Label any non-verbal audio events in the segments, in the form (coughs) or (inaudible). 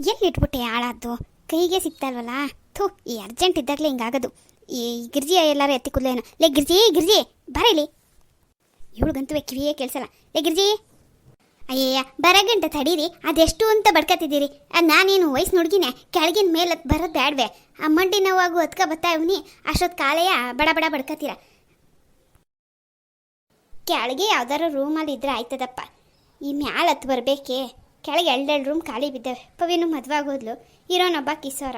ಎಲ್ಲಿ ಇಟ್ಬಿಟ್ಟೆ ಹಾಳಾದ್ದು ಕೈಗೆ ಸಿಗ್ತಲ್ವಲ್ಲ ಥೂ, ಈ ಅರ್ಜೆಂಟ್ ಇದ್ದಾಗಲೇ ಹಿಂಗಾಗೋದು. ಈ ಗಿರ್ಜಿ ಎಲ್ಲರೂ ಎತ್ತಿ ಕೂದಲೇನು ಲೇ ಗಿರ್ಜಿ ಗಿರ್ಜಿ, ಬರ ಇಲ್ಲಿ. ಇವಳಿಗಂತೂ ಕಿವಿಯೇ ಕೇಳಿಸಲ್ಲ. ಲೇ ಗಿರ್ಜಿ. ಅಯ್ಯಯ್ಯ, ಬರಗಂಟ ತಡೀರಿ. ಅದೆಷ್ಟು ಅಂತ ಬಡ್ಕತ್ತಿದ್ದೀರಿ. ನಾನೇನು ವಯಸ್ಸು ನೋಡ್ಗಿನೇ ಕೆಳಗಿನ ಮೇಲೆ ಬರೋದು ಬ್ಯಾಡ್ವೆ. ಆ ಮಂಡಿ ನೋವಾಗು ಅದ್ಕ ಬತ್ತಾ ಇವ್ನಿ. ಅಷ್ಟೊತ್ತು ಕಾಲೆಯ ಬಡ ಬಡ ಬಡ್ಕತ್ತೀರ ಕೆಳಗೆ ಯಾವ್ದಾರ ರೂಮಲ್ಲಿ ಇದ್ರೆ ಆಯ್ತದಪ್ಪ. ಈ ಮ್ಯಾಲ ಹತ್ತು ಬರಬೇಕೆ? ಕೆಳಗೆ ಎರಡೆರಡು ರೂಮ್ ಖಾಲಿ ಬಿದ್ದಾವೆ. ಪವಿನು ಮದುವೆ ಆಗೋದ್ಲು. ಇರೋನೊಬ್ಬ ಕಿಸೋರ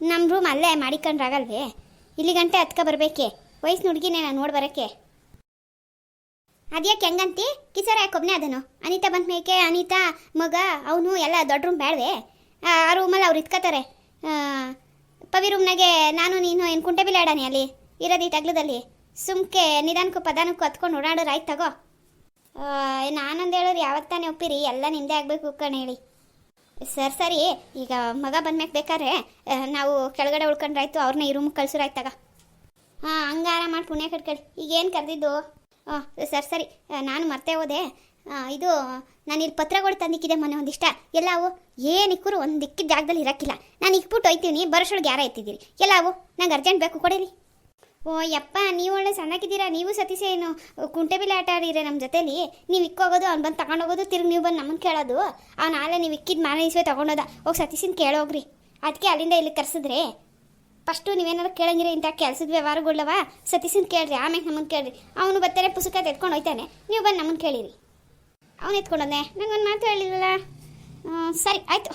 ನಮ್ಮ ರೂಮ್ ಅಲ್ಲೇ ಮಾಡಿಕೊಂಡ್ರಾಗಲ್ವೇ? ಇಲ್ಲಿ ಗಂಟೆ ಹತ್ಕ ಬರಬೇಕೆ? ವಯಸ್ಸು ಹುಡುಗಿನೇ ನಾನು ನೋಡಿ ಬರೋಕ್ಕೆ ಅದ್ಯಾಕೆ ಹೆಂಗಂತಿ? ಕಿಸೋರ ಯಾಕೆ ಒಬ್ಬನೇ ಅದನು? ಅನಿತಾ ಬಂದ ಮೇಕೆ ಅನಿತಾ, ಮಗ, ಅವನು ಎಲ್ಲ ದೊಡ್ಡ ರೂಮ್ ಬೇಡವೆ ಆ ರೂಮಲ್ಲಿ ಅವ್ರು ಇತ್ಕೋತಾರೆ ಪವಿ ರೂಮ್ನಾಗೆ ನಾನು, ನೀನು ಏನು ಕುಂಟೆ ಬಿಲ್ಲಾಡಾನೆ ಅಲ್ಲಿ? ಇರೋದು ಈ ತಗ್ಲದಲ್ಲಿ? ಸುಮ್ಕೆ ನಿಧಾನಕ್ಕೂ ಪದಾನಕ್ಕೂ ಹತ್ಕೊಂಡು ಓಡಾಡೋರು ಆಯ್ತು ತಗೋ. ನಾನೊಂದು ಯಾವಾಗ ತಾನೇ ಒಪ್ಪಿರಿ, ಎಲ್ಲ ನಿಂದೆ ಆಗಬೇಕು ಕಣ ಹೇಳಿ. ಸರ್, ಸರಿ, ಈಗ ಮಗ ಬಂದ್ಮ್ಯಾಕೆ ಬೇಕಾದ್ರೆ ನಾವು ಕೆಳಗಡೆ ಉಳ್ಕೊಂಡ್ರಾಯ್ತು ಅವ್ರನ್ನ ಈ ರೂಮಿಗೆ ಕಳ್ಸೋರಾಯ್ತಾಗ ಹಾಂ ಹಂಗಾರ ಮಾಡಿ ಪುಣ್ಯ ಕಟ್ಕೊಳ್ಳಿ ಈಗ ಏನು ಕರೆದಿದ್ದು? ಹಾಂ ಸರ್, ಸರಿ ನಾನು ಮರ್ತೇ ಹೋದೆ. ಇದು, ನಾನು ಇಲ್ಲಿ ಪತ್ರಗಳು ತಂದಿಕ್ಕಿದೆ ಮೊನ್ನೆ ಒಂದಿಷ್ಟ. ಎಲ್ಲವು ಏನಿಕ್ಕರು ಒಂದು ದಿಕ್ಕಿದ ಜಾಗದಲ್ಲಿ ಇರಕ್ಕಿಲ್ಲ. ನಾನು ಇಕ್ಬಿಟ್ಟು ಹೋಯ್ತೀನಿ ಬರೋಷ್ಟೊಳಗೆ ಯಾರ ಎತ್ತಿದ್ದೀರಿ? ಎಲ್ಲವು ನಂಗೆ ಅರ್ಜೆಂಟ್ ಬೇಕು, ಕೊಡಿರಿ. ಓ, ಯಪ್ಪ, ನೀವು ಒಳ್ಳೆ ಸಣ್ಣಕ್ಕಿದ್ದೀರಾ? ನೀವು ಸತೀಶ ಏನು, ಕುಂಟೆ ಬಿಲ್ ಆಟ ಆಡಿದ್ರೆ ನಮ್ಮ ಜೊತೆಲಿ? ನೀವು ಇಕ್ಕೋಗೋದು, ಅವ್ನು ಬಂದು ತಗೊಂಡೋಗೋದು, ತಿರುಗಿ ನೀವು ಬಂದು ನಮ್ಮನ್ನು ಕೇಳೋದು. ಆ, ನಾಳೆ ನೀವು ಇಕ್ಕಿದ ಮಾರನೇ ಇಸ್ವೆ ತಗೊಂಡೋದ. ಹೋಗಿ ಸತೀಶನ ಕೇಳೋಗ್ರಿ ಅದಕ್ಕೆ ಅಲ್ಲಿಂದ ಇಲ್ಲಿ ಕರೆಸಿದ್ರೆ? ಫಸ್ಟು ನೀವೇನಾದ್ರು ಕೇಳಂಗಿರಿ ಇಂಥ ಕೆಲಸದ ವ್ಯವಹಾರಗಳವ ಸತೀಶನ್ ಕೇಳ್ರಿ ಆಮೇಲೆ ನಮ್ಮನ್ನು ಕೇಳ್ರಿ. ಅವನು ಬರ್ತಾರೆ ಪುಸ್ತಕ ತೆತ್ಕೊಂಡು ಹೋಯ್ತಾನೆ. ನೀವು ಬಂದು ನಮ್ಮನ್ನು ಕೇಳಿರಿ. ಅವನು ಎತ್ಕೊಂಡೋದೆ ನಂಗೊಂದು ಮಾತು ಹೇಳಿರಲ್ಲ ಸರಿ, ಆಯಿತು.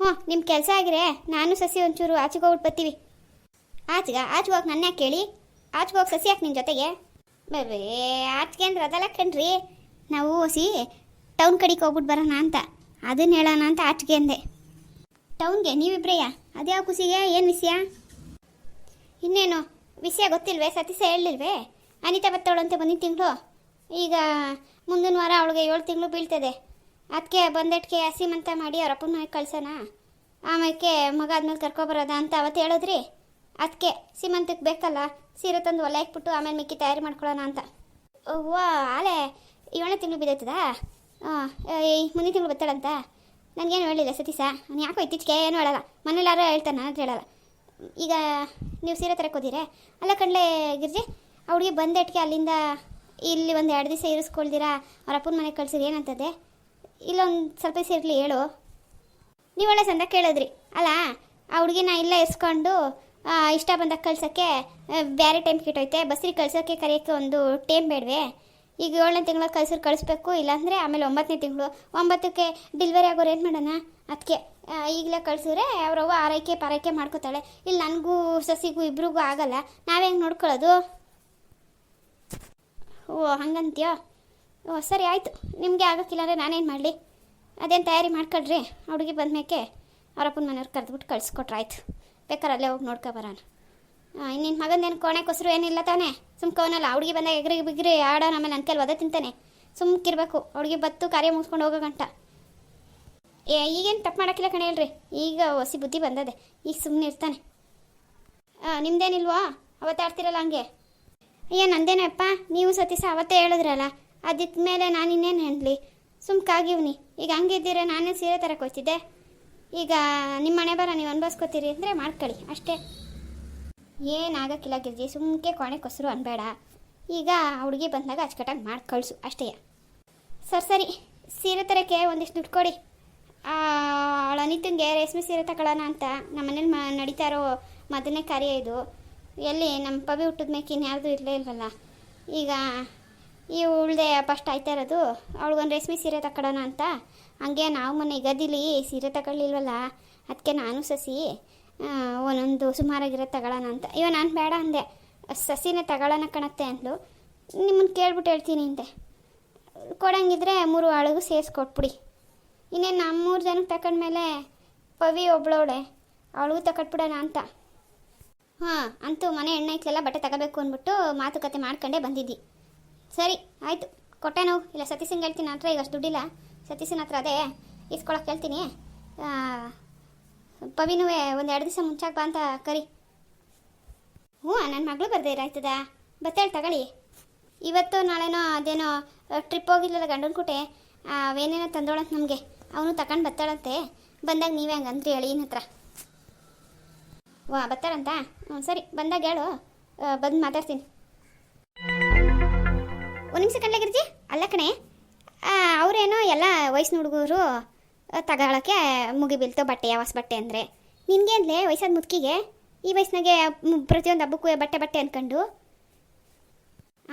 ಹ್ಞೂ ನಿಮ್ಮ ಕೆಲಸ ಆಗಿರೆ. ನಾನು ಸಸಿ ಒಂಚೂರು ಆಚೆಗೆ ಹೋಗ್ಬಿಟ್ಟು ಬರ್ತೀವಿ. ಆಚೆಗ ಆಚೆ ಹೋಗಿ ನನ್ನ ಕೇಳಿ. ಆಚೆ ಹೋಗಿ ಸಸಿ ಹಾಕಿ ನಿನ್ನ ಜೊತೆಗೆ? ಬೇ ಆಚೆಗೆ ಅಂದ್ರೆ ಅದಲ್ಲ ಕಣ್ರಿ. ನಾವು ಸಿ ಟೌನ್ ಕಡೆಗೆ ಹೋಗ್ಬಿಟ್ಟು ಬರೋಣ ಅಂತ. ಅದನ್ನ ಹೇಳೋಣ ಅಂತ ಆಚೆಗೆ ಅಂದೆ. ಟೌನ್ಗೆ ನೀವಿಬ್ರೆಯ? ಅದ್ಯಾವ ಖುಷಿಗೆ? ಏನು ವಿಷಯ? ಇನ್ನೇನು? ವಿಷಯ ಗೊತ್ತಿಲ್ವೇ? ಸತೀಸ ಹೇಳಿಲ್ವೇ? ಅನಿತಾ ಬತ್ತವಳು ಅಂತ ಬಂದಿದ್ದ ತಿಂಗಳು. ಈಗ ಮುಂದಿನ ವಾರ ಅವಳಿಗೆ ಏಳು ತಿಂಗಳು ಬೀಳ್ತದೆ. ಅದಕ್ಕೆ ಬಂದಟ್ಕೆ ಹಸಿಮಂತ ಮಾಡಿ ಅವ್ರ ಅಪ್ಪನ ಕಳ್ಸೋಣ. ಆಮೇಲೆ ಮಗ ಆದ್ಮೇಲೆ ಕರ್ಕೊಬರೋದ ಅಂತ ಅವತ್ತು ಹೇಳಿದ್ರಿ. ಅದಕ್ಕೆ ಸೀಮಂತಕ್ಕೆ ಬೇಕಲ್ಲ? ಸೀರೆ ತಂದು ಒಲೆ ಹಾಕ್ಬಿಟ್ಟು ಆಮೇಲೆ ಮಿಕ್ಕಿ ತಯಾರಿ ಮಾಡ್ಕೊಳ್ಳೋಣ ಅಂತ. ಓ ಆಲೆ ಏಳನೇ ತಿಂಗಳು ಬಿದ್ದೈತದಾ? ಹಾಂ ಮುಂದಿನ ತಿಂಗಳು ಬತ್ತಾಳಂತ? ನನಗೇನು ಹೇಳಿಲ್ಲ ಸತೀಶ. ನಾನು ಯಾಕೋ ಇತ್ತೀಚೆಗೆ ಏನು ಹೇಳಲ್ಲ. ಮನೇಲಾರು ಹೇಳ್ತಾನೆ ಅಂತ ಹೇಳಲ್ಲ. ಈಗ ನೀವು ಸೀರೆ ತರಕ್ಕೆ ಹೋದಿರೆ? ಅಲ್ಲ ಕಣ್ಲೆ ಗಿರ್ಜಿ ಅವ್ರಿಗೆ ಬಂದಟ್ಕೆ ಅಲ್ಲಿಂದ ಇಲ್ಲಿ ಒಂದು ಎರಡು ದಿವಸ ಇರಿಸ್ಕೊಳ್ದಿರಾ? ಅವ್ರ ಅಪ್ಪನ ಮನೆಗೆ ಕಳ್ಸಿರಿ ಏನಂತದೆ ಇಲ್ಲೊಂದು ಸ್ವಲ್ಪ ದಿವಸ ಇರಲಿ ಹೇಳು. ನೀವು ಒಳ್ಳೆ ಸಂದ ಕೇಳಿದ್ರಿ. ಅಲ್ಲ ಆ ಹುಡುಗಿನ ಇಲ್ಲೇ ಇಸ್ಕೊಂಡು ಆ, ಇಷ್ಟ ಬಂದಾಗ ಕಳ್ಸೋಕ್ಕೆ ಬೇರೆ ಟೈಮ್ ಕಿಟ್ಟೋಯ್ತೆ ಬಸ್ರಿಗೆ ಕಳ್ಸೋಕ್ಕೆ ಕರೆಯೋಕ್ಕೆ ಒಂದು ಟೈಮ್ ಬೇಡವೆ. ಈಗ ಏಳನೇ ತಿಂಗಳ ಕಳ್ಸಿರ್ ಕಳಿಸ್ಬೇಕು, ಇಲ್ಲಾಂದರೆ ಆಮೇಲೆ ಒಂಬತ್ತನೇ ತಿಂಗಳು. ಒಂಬತ್ತಕ್ಕೆ ಡೆಲಿವರಿ ಆಗೋರು ಏನು ಮಾಡೋಣ? ಅದಕ್ಕೆ ಈಗಲೇ ಕಳ್ಸಿದ್ರೆ ಅವ್ರವ್ವ ಆರೈಕೆ ಪಾರೈಕೆ ಮಾಡ್ಕೋತಾಳೆ. ಇಲ್ಲಿ ನನಗೂ ಸಸಿಗೂ ಇಬ್ರಿಗೂ ಆಗಲ್ಲ. ನಾವೇ ಹೆಂಗೆ ನೋಡ್ಕೊಳ್ಳೋದು? ಓ, ಹಂಗಂತೀಯೋ? ಓ, ಸರಿ ಆಯಿತು. ನಿಮಗೆ ಆಗೋಕ್ಕಿಲ್ಲ ಅಂದರೆ ನಾನೇನು ಮಾಡಲಿ? ಅದೇನು ತಯಾರಿ ಮಾಡ್ಕೊಳ್ರಿ, ಹುಡುಗಿ ಮೇಲೆ ಅವರಪ್ಪನ ಮನೆಯವ್ರು ಕರೆದ್ಬಿಟ್ಟು ಕಳಿಸ್ಕೊಟ್ರೆ ಬೇಕಾದ್ರೆ ಅಲ್ಲೇ ಹೋಗಿ ನೋಡ್ಕೊ ಬರೋಣ. ಇನ್ನಿನ ಮಗಂದೇನು ಕೋಣೆ ಕೊಸರು ಏನಿಲ್ಲ ತಾನೇ? ಸುಮ್ಕವನಲ್ಲ ಹುಡುಗಿ ಬಂದಾಗ ಎಗ್ರಿ ಬಿಗ್ರಿ ಆಡೋಣ ಆಮೇಲೆ ನನ್ನ ಕೈಲಿ ಒದ ತಿಂತಾನೆ. ಸುಮ್ಕಿರ್ಬೇಕು ಹುಡುಗಿ ಬತ್ತು ಕಾರ್ಯ ಮುಗಿಸ್ಕೊಂಡು ಹೋಗೋ ಗಂಟ. ಏ, ಈಗೇನು ತಪ್ಪು ಮಾಡೋಕ್ಕಿಲ್ಲ ಕಣೆ ಹೇಳ್ರಿ. ಈಗ ಹೊಸಿ ಬುದ್ಧಿ ಬಂದದೆ, ಈಗ ಸುಮ್ಮನೆ ಇರ್ತಾನೆ. ನಿಮ್ದೇನಿಲ್ವಾ? ಅವತ್ತಾಡ್ತಿರಲ್ಲ ಹಂಗೆ? ಅಯ್ಯ, ನಂದೇನಪ್ಪ? ನೀವು ಸತೀಶ ಅವತ್ತೇ ಹೇಳಿದ್ರಲ್ಲ ಅದಿದ್ದ ಮೇಲೆ ನಾನು ಇನ್ನೇನು ಹೇಳಲಿ? ಸುಮ್ಕಾಗಿವ್ನಿ ಈಗ ಹಂಗಿದ್ದೀರ ನಾನೇ ಸೀರೆ ತರಕ್ಕೆ ಹೋಗ್ತಿದ್ದೆ? ಈಗ ನಿಮ್ಮ ಮನೆ ಬರ, ನೀವು ಅನ್ಭವಿಸ್ಕೋತೀರಿ ಅಂದರೆ ಮಾಡ್ಕೊಳ್ಳಿ, ಅಷ್ಟೇ. ಏನಾಗಕ್ಕಿಲ್ಲ ಗಿರ್ಜಿ, ಸುಮ್ಕೆ ಕೋಣೆ ಕೊಸರು ಅನ್ಬೇಡ. ಈಗ ಹುಡುಗಿ ಬಂದಾಗ ಅಚ್ಚುಕಟ್ಟಾಗಿ ಮಾಡಿ ಕಳಿಸು ಅಷ್ಟೇ. ಸರ್, ಸರಿ, ಸೀರೆ ತರಕ್ಕೆ ಒಂದಿಷ್ಟು ದುಡ್ಡು ಕೊಡಿ. ಅವಳ ಅನಿತಂಗೆ ರೇಷ್ಮೆ ಸೀರೆ ತಗೊಳ್ಳೋಣ ಅಂತ ನಮ್ಮ ಮನೇಲಿ ಮ ನಡೀತಾ ಇರೋ ಮೊದಲನೇ ಕಾರ್ಯ ಇದು. ಎಲ್ಲಿ ನಮ್ಮ ಪವಿ ಹುಟ್ಟಿದ ಮೇಕೆ ಇನ್ಯಾರ್ದು ಇರಲೇ ಇಲ್ವಲ್ಲ. ಈಗ ಉಳ್ದೆ ಫಸ್ಟ್ ಆಯ್ತಾ ಇರೋದು? ಅವಳಿಗೊಂದು ರೇಷ್ಮೆ ಸೀರೆ ತಗೊಳ್ಳೋಣ ಅಂತ. ಹಂಗೆ ನಾವು ಮೊನ್ನೆ ಗದಿಲಿ ಸೀರೆ ತಗೊಳ್ಳಿಲ್ವಲ್ಲ? ಅದಕ್ಕೆ ನಾನು ಸಸಿ ಒಂದೊಂದು ಸುಮಾರಾಗಿರೋ ತಗೊಳ್ಳೋಣ ಅಂತ. ಅಯ್ಯೋ, ನಾನು ಬೇಡ ಅಂದೆ. ಸಸಿನೇ ತಗೊಳ್ಳೋಣ ಕಣತ್ತೆ ಅಂದ್ಲು. ನಿಮ್ಮನ್ನು ಕೇಳ್ಬಿಟ್ಟು ಹೇಳ್ತೀನಿ ಅಂತೆ ಕೊಡಂಗಿದ್ರೆ ಮೂರು ಆಳಿಗೂ ಸೇರಿಸ್ಕೊಟ್ಬಿಡಿ. ಇನ್ನೇನು ನಮ್ಮ ಮೂರು ಜನಕ್ಕೆ ತಗೊಂಡ್ಮೇಲೆ ಪವಿ ಒಬ್ಳವಳೆ ಅವಳಿಗೂ ತಗೊಟ್ಬಿಡೋಣ ಅಂತ. ಹಾಂ, ಅಂತೂ ಮನೆ ಎಣ್ಣೆ ಐತ್ಲೆಲ್ಲ ಬಟ್ಟೆ ತಗೋಬೇಕು ಅಂದ್ಬಿಟ್ಟು ಮಾತುಕತೆ ಮಾಡ್ಕೊಂಡೇ ಬಂದಿದ್ದಿ. ಸರಿ, ಆಯಿತು. ಕೊಟ್ಟೆ ನಾವು. ಇಲ್ಲ ಸತೀಶಂಗೆ ಹೇಳ್ತೀನಿ ಹತ್ರ ಈಗ ಅಷ್ಟು ದುಡ್ಡಿಲ್ಲ. ಸತೀಶನ ಹತ್ರ ಅದೇ ಇಸ್ಕೊಳಕ್ಕೆ ಹೇಳ್ತೀನಿ ಪವಿನುವೆ ಪವಿನೂ ಒಂದು ಎರಡು ದಿವಸ ಮುಂಚಾಗ ಬಾ ಅಂತ ಕರಿ. ಹ್ಞೂ ನನ್ನ ಮಗಳು ಬರ್ದೇ ಇರಾಯ್ತದ ಬತ್ತೇಳಿ ತಗೊಳ್ಳಿ. ಇವತ್ತು ನಾಳೆನೋ, ಅದೇನೋ ಟ್ರಿಪ್ ಹೋಗಿಲ್ಲಲ್ಲ ಗಂಡನ ಕುಟೆ. ಅವೇನೇನೋ ತಂದೋಳಂತ ನಮಗೆ. ಅವನು ತಗೊಂಡು ಬತ್ತಾಳಂತೆ. ಬಂದಾಗ ನೀವೇ ಹಂಗಂದ್ರಿ ಹೇಳಿ ಇನ್ನ ಹತ್ರ. ವಾ ಬರ್ತಾರಂತ ಹ್ಞೂ, ಸರಿ. ಬಂದಾಗ ಹೇಳು. ಬಂದು ಮಾತಾಡ್ತೀನಿ. ಒಂದು ನಿಮಿಷ ಕಣ್ಲಾಗಿರ್ಜಿ ಅಲ್ಲ ಕಣೆ. ಅವರೇನೋ ಎಲ್ಲ ವಯಸ್ಸಿನ ಹುಡುಗರು ತಗೊಳಕ್ಕೆ ಮುಗಿ ಬಟ್ಟೆಯ ಬಟ್ಟೆ ಬಟ್ಟೆ ಅಂದರೆ. ನಿನಗೆ ಅಂದ್ಲೇ ವಯಸ್ಸಾದ ಮುದುಕಿಗೆ? ಈ ವಯಸ್ಸಿನಾಗೆ ಪ್ರತಿಯೊಂದು ಹಬ್ಬಕ್ಕೂ ಬಟ್ಟೆ ಬಟ್ಟೆ ಅಂದ್ಕೊಂಡು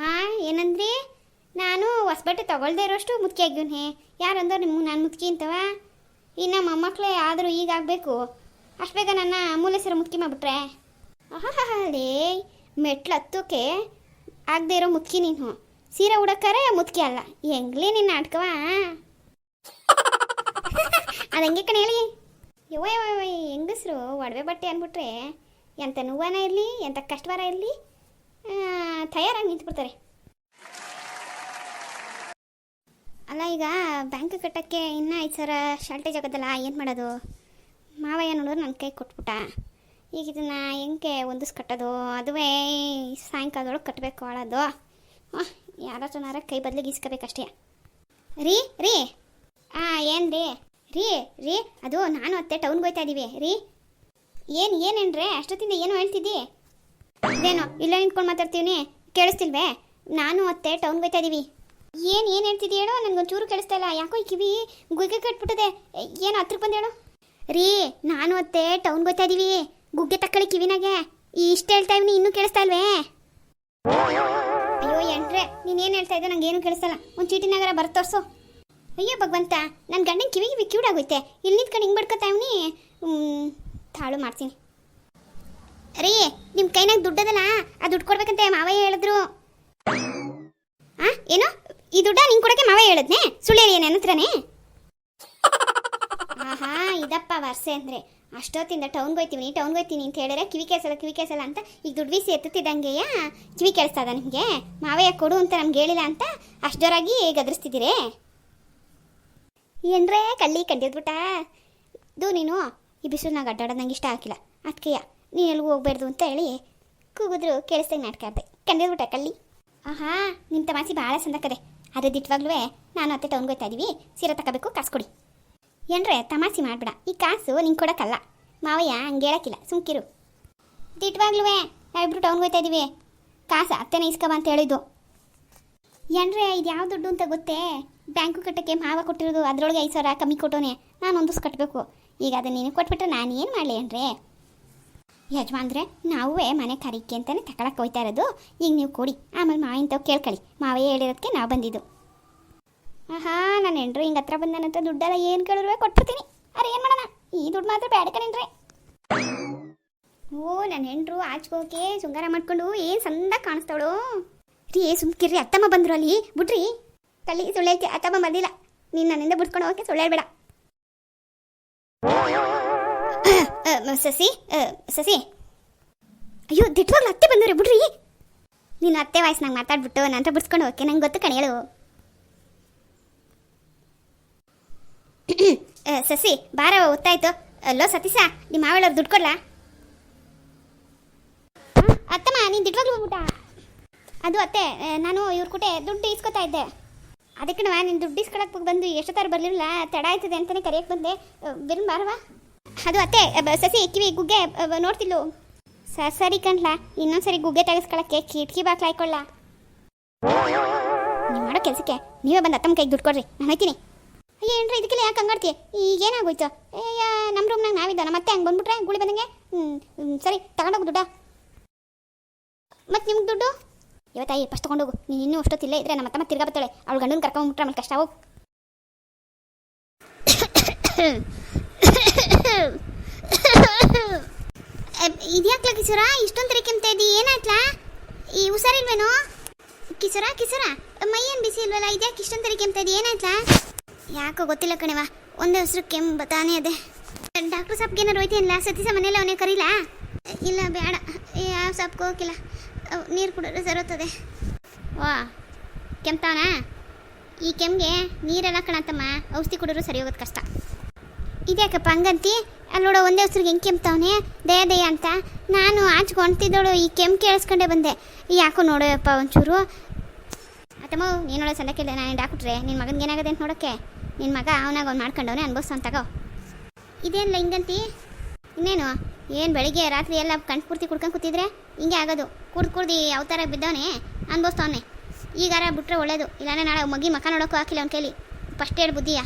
ಆ, ಏನಂದ್ರಿ? ನಾನು ಹೊಸ ಬಟ್ಟೆ ತೊಗೊಳ್ದೇ ಇರೋಷ್ಟು ಮುದುಕಿ ಆಗ್ಯವನೆ ಯಾರಂದ್ರೆ ನಿಮ್ಗೆ ನಾನು ಮುದುಕಿ ಅಂತವ? ಇನ್ನು ಮೊಮ್ಮಕ್ಕಳೇ ಆದರೂ ಈಗಾಗಬೇಕು ಅಷ್ಟು ಬೇಗ ನನ್ನ ಮೂಲೆ ಸರ ಮುದುಕಿ ಮಾಡಿಬಿಟ್ರೆ. ಆಹಾಲೇ ಮೆಟ್ಲು ಹತ್ತೋಕೆ ಆಗದೆ ಇರೋ ಮುದುಕಿ ನೀನು. ಸೀರೆ ಉಡಕ್ಕಾರೆ ಮುತ್ಕಿ ಅಲ್ಲ. ಹೆಂಗ್ಲಿ ನಿನ್ನ ನಾಟಕವ? ಅದು ಹಂಗೆ ಕಣೆ ಹೇಳಿ. ಯವ ಯವ್ವ, ಹೆಂಗಸ್ರು ಒಡವೆ ಬಟ್ಟೆ ಅಂದ್ಬಿಟ್ರೆ ಎಂಥ ನೋವನ ಇರಲಿ ಎಂಥ ಕಷ್ಟವಾರ ಇರಲಿ ತಯಾರಾಗಿ ನಿಂತ್ಬಿಡ್ತಾರೆ. ಅಲ್ಲ ಈಗ ಬ್ಯಾಂಕ್ ಕಟ್ಟಕ್ಕೆ ಇನ್ನೂ ಐದು ಸಾವಿರ ಶಾರ್ಟೇಜ್ ಆಗೋದಲ್ಲ ಏನು ಮಾಡೋದು? ಮಾವಯ್ಯ ನೋಡಿದ್ರೆ ನನ್ನ ಕೈ ಕೊಟ್ಬಿಟ್ಟ. ಈಗ ಇದನ್ನು ಹೆಂಗೆ ಒಂದಿಸ್ ಕಟ್ಟೋದು ಅದುವೇ ಸಾಯಂಕಾಲದೊಳಗೆ ಕಟ್ಟಬೇಕು ಆಳೋದು. ಯಾರತ್ರನಾರ ಕೈ ಬದಲಿಗೆ ಇಸ್ಕೋಬೇಕಷ್ಟೇ ರೀ ರೀ. ಆ, ಏನು ರೀ? ರೀ ರೀ. ಅದು ನಾನು ಅತ್ತೆ ಟೌನ್ಗೆ ಹೋಗ್ತಾ ಇದ್ದೀವಿ ರೀ. ಏನು, ಏನೇನ್ರೆ? ಅಷ್ಟೊತ್ತಿಂದ ಏನು ಹೇಳ್ತಿದ್ದಿ? ಇದೇನೋ, ಇಲ್ಲೇ ನಿಂತ್ಕೊಂಡು ಮಾತಾಡ್ತೀವಿ ಕೇಳಿಸ್ತಿಲ್ವೇ? ನಾನು ಅತ್ತೆ ಟೌನ್ಗೆ ಹೋಗ್ತಾ ಇದ್ದೀವಿ ಏನು ಏನು ಹೇಳ್ತಿದ್ದಿ ಹೇಳು? ನನಗೊಂಚೂರು ಕೇಳಿಸ್ತಾ ಇಲ್ಲ. ಯಾಕೋ ಈ ಕಿವಿ ಗುಗ್ಗೆ ಕಟ್ಬಿಟ್ಟದೆ. ಏನು ಹತ್ರಕ್ಕೆ ಬಂದು ಹೇಳು. ರೀ, ನಾನು ಅತ್ತೆ ಟೌನ್ಗೆ ಹೋಗ್ತಾ ಇದ್ದೀವಿ ಗುಗ್ಗೆ ತಕ್ಕಳಿ ಕಿವಿನಾಗೆ. ಇಷ್ಟು ಹೇಳ್ತಾ ಇವ್ನಿ ಇನ್ನೂ ಕೇಳಿಸ್ತಾ ಇಲ್ವೇ? ಎಂಟ್ರೆ ಏನ್ ಹೇಳ್ತಾ ಇದ್ದೆ ನಂಗೆ ಏನು ಕೇಳಿಸಲ್ಲ. ಒಂದು ಚೀಟಿನಾಗರ ಬರ್ತೋರ್ಸು ಅಯ್ಯೋ ಭಗವಂತ ನನ್ನ ಗಂಡನ ಕಿವಿಗೆ ಕ್ಯೂಡ್ ಆಗುತ್ತೆ ಇಲ್ಲಿ ನಿಂತ್ಕೊಂಡು ಹಿಂಗ್ ಬಡ್ಕೊತಾ ಇವ್ನಿ? ತಾಳು ಮಾಡ್ತೀನಿ. ರೀ ನಿಮ್ಮ ಕೈನಾಗ ದುಡ್ಡದಲ್ಲ, ಆ ದುಡ್ಡು ಕೊಡ್ಬೇಕಂತ ಮಾವಯ್ಯ ಹೇಳಿದ್ರು. ಆ, ಏನು? ಈ ದುಡ್ಡ ನಿಂಗೆ ಕೊಡಕ್ಕೆ ಮಾವ ಹೇಳದ್ನೆ? ಸುಳ್ಳೇರಿ ನನ್ನ ಹತ್ರನೇ? ಆಹಾ, ಇದಪ್ಪ ವರ್ಸೆ ಅಂದರೆ. ಅಷ್ಟೊತ್ತಿಂದ ಟೌನ್ಗೆ ಹೋಯ್ತೀವಿ ಟೌನ್ಗೆ ಹೋಯ್ತೀನಿ ಅಂತ ಹೇಳಿದ್ರೆ ಕಿವಿ ಕೇಸಲ್ಲ ಕಿವಿ ಕೇಸಲ್ಲ ಅಂತ ಈಗ ದುಡ್ಡು ಬೀಸಿ ಎತ್ತುತ್ತಿದ್ದಂಗೆಯ ಕಿವಿ ಕೇಳಿಸ್ತದ ನಿಮಗೆ? ಮಾವಯ್ಯ ಕೊಡು ಅಂತ ನಮ್ಗೆ ಹೇಳಿಲ್ಲ ಅಂತ ಅಷ್ಟು ಜೋರಾಗಿ ಗದರಿಸ್ತಿದ್ದೀರೇ? ಏನ್ರೇ ಕಲ್ಲಿ ಕಂಡಿದ್ಬಿಟ್ಟ ಇದು ನೀನು, ಈ ಬಿಸಿಲ್ನಾಗ ಅಡ್ಡಾಡೋದು ನಂಗೆ ಇಷ್ಟ ಆಗಿಲ್ಲ. ಅದಕ್ಕೆಯ ನೀನು ಎಲ್ಲಿಗೂ ಹೋಗ್ಬಾರ್ದು ಅಂತ ಹೇಳಿ ಕೂಗಿದ್ರು ಕೇಳಿಸ್ದಂಗೆ ನಾಟಕ ಆಡ್ದೆ. ಕಂಡಿದ್ಬಿಟ್ಟ ಕಲ್ಲಿ ಆಹಾ ನಿಮ್ಮ ತಮಾಸಿ ಭಾಳ ಸಂದಕ್ಕದೆ ಅದೇ. ದಿಟ್ವಾಗ್ಲೂ ನಾನು ಅತ್ತೆ ಟೌನ್ಗೆ ಹೋಗ್ತಾ ಇದ್ದೀವಿ ಸೀರೆ ತಗೋಬೇಕು ಕಾಸು ಕೊಡಿ ಏನ್ರೆ ತಮಾಸಿ ಮಾಡ್ಬಿಡ. ಈ ಕಾಸು ನಿಂಗೆ ಕೊಡೋಕ್ಕಲ್ಲ. ಮಾವಯ್ಯ, ಹಂಗೆ ಹೇಳೋಕ್ಕಿಲ್ಲ. ಸುಮ್ಕಿರು. ದಿಟ್ವಾಗ್ಲೂ ನಾವಿಬ್ರು ಟೌನ್ಗೆ ಹೋಗ್ತಾ ಇದೀವಿ. ಕಾಸು ಅತ್ತೆನೇ ಇಸ್ಕಬ ಅಂತ ಹೇಳಿದ್ದು. ಏನ್ರೆ ಇದು ಯಾವ ದುಡ್ಡು ಅಂತ ಗೊತ್ತೇ? ಬ್ಯಾಂಕು ಕಟ್ಟಕ್ಕೆ ಮಾವ ಕೊಟ್ಟಿರೋದು ಅದರೊಳಗೆ ಐದು ಸಾವಿರ ಕಮ್ಮಿ ಕೊಟ್ಟೋನೆ ನಾನು ಒಂದಸ್ ಕಟ್ಟಬೇಕು ಈಗ ಅದನ್ನ ನೀನು ಕೊಟ್ಬಿಟ್ರೆ ನಾನು ಏನು ಮಾಡಲಿ ಏನ್ರೆ? ಯಜಮಾನ್ರೆ, ನಾವೇ ಮನೆ ಕರಿಕೆ ಅಂತಲೇ ತಗೊಳಕ್ಕೆ ಹೋಯ್ತಾ ಇರೋದು. ಈಗ ನೀವು ಕೊಡಿ. ಆಮೇಲೆ ಮಾವಿಂತವ್ ಕೇಳ್ಕೊಳ್ಳಿ ಮಾವೇ ಹೇಳಿರೋದಕ್ಕೆ ನಾವು ಬಂದಿದ್ದು. ಆಹಾ, ನಾನು ಹೆಂಡ್ರು ಹಿಂಗೆ ಹತ್ರ ಬಂದಾನಂತ ದುಡ್ಡೆಲ್ಲ ಏನು ಕೇಳಿದ್ರೆ ಕೊಟ್ಬಿಡ್ತೀನಿ. ಅರೆ, ಏನು ಮಾಡೋಣ? ಈ ದುಡ್ಡು ಮಾತ್ರ ಬೇಡ ಕಣೇನ್ರಿ ಓ ನನ್ನ ಹೆಂಡ್ರು ಆಚ್ಕೋಕೆ ಶೃಂಗಾರ ಮಾಡ್ಕೊಂಡು ಏನು ಸಂದ ಕಾಣಿಸ್ತಾವಳು? ರೀ ಸುಮ್ಕಿರ್ರಿ ಅತ್ತಮ್ಮ ಬಂದ್ರು ಅಲ್ಲಿ. ಬಿಡ್ರಿ. ಕಳ್ಳಿ ಸುಳ್ಳೈತಿ, ಅತ್ತಮ್ಮ ಬಂದಿಲ್ಲ. ನೀನು ನನ್ನಿಂದ ಬಿಡ್ಕೊಂಡು ಹೋಗಕ್ಕೆ ಸುಳ್ಳೇಳ್ಬೇಡ ಸಸಿ ಸಸಿ. ಅಯ್ಯೋ, ದಿಟ್ವಾಗ್ಲು ಅತ್ತೆ ಬಂದವ್ರೆ, ಬಿಡ್ರಿ. ನೀನು ಅತ್ತೆ ವಾಯ್ಸ್ ವಾಯ್ಸ್ನಾಗ ಮಾತಾಡ್ಬಿಟ್ಟು ನಂತರ ಬಿಡ್ಸ್ಕೊಂಡು ಹೋಗಕ್ಕೆ ನಂಗೆ ಗೊತ್ತು ಕಣ ಹೇಳು ಅಹ್, (coughs) ಸಸಿ ಬಾರ ಒತ್ತಾಯ್ತು. ಅಲ್ಲೋ ಸತೀಸ ನಿಮ್ಮ ಮಾವಳವ್ರು ದುಡ್ಡು ಕೊಡ್ಲಾ? ಅತ್ತಮ್ಮ, ನೀನು ದಿಟ್ವಾಗ್ಲು ಹೋಗ್ಬಿಟ್ಟ? ಅದು ಅತ್ತೆ ನಾನು ಇವ್ರ ಕೂಟೆ ದುಡ್ಡು ಇಸ್ಕೊತಾ ಇದ್ದೆ. ಅದಕ್ಕೆ ನಾವು ನೀನು ದುಡ್ಡು ಇಸ್ಕೊಳಕ್ಕೆ ಬಂದು ಎಷ್ಟೊತ್ತಾರು ಬರಲಿಲ್ಲ ತಡ ಆಯ್ತದೆ ಅಂತಾನೆ ಕರೆಯಕ್ಕೆ ಬಂದೆ. ಬಿರ್ನ್ ಬಾರವಾ ಅದು ಅತ್ತೆ ಸಸಿ, ಕಿವಿ, ಗುಗ್ಗೆ ನೋಡ್ತಿಲ್ಲು ಸ, ಸರಿ ಕಣ್ಲ, ಇನ್ನೊಂದ್ಸರಿ ಗುಗ್ಗೆ ತೆಗೆಸ್ಕೊಳಕ್ಕೆ ಕಿಟಕಿ ಬಾಕ್ಲಾಯ್ಕೊಳ್ಳ ನೀವು ಮಾಡೋ ಕೆಲಸಕ್ಕೆ ನೀವೇ ಬಂದು ಅತ್ತಮ್ಮ ಕೈಗೆ ದುಡ್ಡು ಕೊಡ್ರಿ. ನಾನು ಹೋಯ್ತೀನಿ. ಏನ್ರಿ ಇದಕ್ಕೆಲ್ಲ ಯಾಕೆ ಹಂಗಾಡ್ತೀಯ ಈಗ ಏನಾಗೋಯ್ತು ನಮ್ಮ ರೂಮ್ನಾಗ ನಾವಿದ್ದ ನಮ್ಮ ಮತ್ತೆ ಹಂಗೆ ಬಂದ್ಬಿಟ್ರೆ ಗುಳಿ ಬಂದಂಗೆ? ಹ್ಞೂ ಸರಿ, ತಗೊಂಡೋಗು ದುಡ್ಡ. ಮತ್ತೆ ನಿಮ್ಗೆ ದುಡ್ಡು? ಇವತ್ತಾಯಿ ಫಸ್ಟ್ ತಗೊಂಡೋಗು. ನೀನು ಇನ್ನೂ ಅಷ್ಟೊತ್ತಿಲ್ಲೇ ಇದ್ರೆ ನಮ್ಮ ಅತ್ತಮ್ಮ ತಿರ್ಗಾ ಬರ್ತಾಳೆ. ಅವಳು ಗಂಡನ ಕರ್ಕೊಂಡ್ಬಿಟ್ರೆ ಆಮೇಲೆ ಕಷ್ಟ ಹೋಗು. (coughs) ಇದ್ಯಾಕ್ಲ ಕಿಸರ ಇಷ್ಟೊಂದು ತರಿ ಕೆಮ್ತಾ ಇದ್ದಿ, ಏನಾಯ್ತ್ಲಾ? ಈ ಹುಷಾರಿಲ್ವೇನೋ? ಕಿಸರ ಕಿಸರ ಮೈ ಏನು ಬಿಸಿ ಇಲ್ವಲ್ಲ? ಇದ್ಯಾಕೆ ಇಷ್ಟೊಂದು ತರಿ ಕೆಮ್ತಾ ಇದ್ದಿ, ಏನಾಯ್ತ್ಲಾ? ಯಾಕೋ ಗೊತ್ತಿಲ್ಲ ಕಣವ ಒಂದೇ ಹೆಸರು ಕೆಮ್ಮು ಬತಾನೆ ಅದೇ. ಡಾಕ್ಟರ್ ಸಾಬ್ಗೆ ಏನಾರು ಹೋಯ್ತೇನಿಲ್ಲ ಸತೀಸ ಮನೇಲಿ ಅವನೇ ಕರೀಲ? ಇಲ್ಲ, ಬೇಡ. ಯಾವ ಸಾಬ್ಗೆ ಹೋಗಿಲ್ಲ. ನೀರು ಕುಡಿದ್ರೆ ಸರೋತದೆ ವಾ ಕೆಮ್ತಾವನ ಈ ಕೆಮ್ಗೆ ನೀರೆಲ್ಲ ಕಣತಮ್ಮ ಔಷಧಿ ಕುಡಿದ್ರು ಸರಿ ಹೋಗೋದು ಕಷ್ಟ. ಇದ್ಯಾಕಪ್ಪ ಹಂಗಂತಿ? ಅಲ್ಲಿ ನೋಡೋ, ಒಂದೇ ಹೆಸ್ರಿಗೆ ಹೆಂಗೆ ಕೆಮ್ತಾವನೆ ದಯ ದಯ ಅಂತ. ನಾನು ಆಚ್ಕೊಂತಿದ್ದಳು ಈ ಕೆಮ್ಮು ಕೇಳಿಸ್ಕೊಂಡೆ ಬಂದೆ. ಯಾಕೋ ನೋಡೋಯಪ್ಪ ಒಂಚೂರು. ಅತ್ತಮ್ಮ ನೀನೊಳಗೆ ಸಂದಕ್ಕಿಲ್ಲ ನಾನು ಡಾಕ್ಟ್ರೆ ನಿನ್ನ ಮಗನಿಗೆ ಏನಾಗದೆ ಅಂತ ನೋಡೋಕ್ಕೆ? ನಿನ್ನ ಮಗ ಅವನಾಗ ಅವ್ನು ಮಾಡ್ಕೊಂಡವನೇ, ಅನುಭವಿಸ್ತಾನೆ ತಗೋ. ಇದೇನಿಲ್ಲ ಹಿಂಗಂತಿ? ಇನ್ನೇನು? ಏನು ಬೆಳಿಗ್ಗೆ, ರಾತ್ರಿ ಎಲ್ಲ ಕಣ್ಪೂರ್ತಿ ಕುಡ್ಕೊಂಡು ಕೂತಿದ್ರೆ ಹಿಂಗೆ ಆಗೋದು. ಕುಡ್ದು ಕುಡ್ದು ಯಾವ ಥರ ಬಿದ್ದವನೇ, ಅನ್ಭವಿಸ್ತವನೆ. ಈಗಾರ ಬಿಟ್ರೆ ಒಳ್ಳೇದು. ಇಲ್ಲಾಂದ್ರೆ ನಾಳೆ ಮಗಿ ಮಕ ನೋಡೋಕ್ಕೂ ಹಾಕಿಲ್ಲ ಅವ್ನ ಕೇಳಿ ಫಸ್ಟ್ ಹೇಳಿ ಬುದ್ಧಿಯ?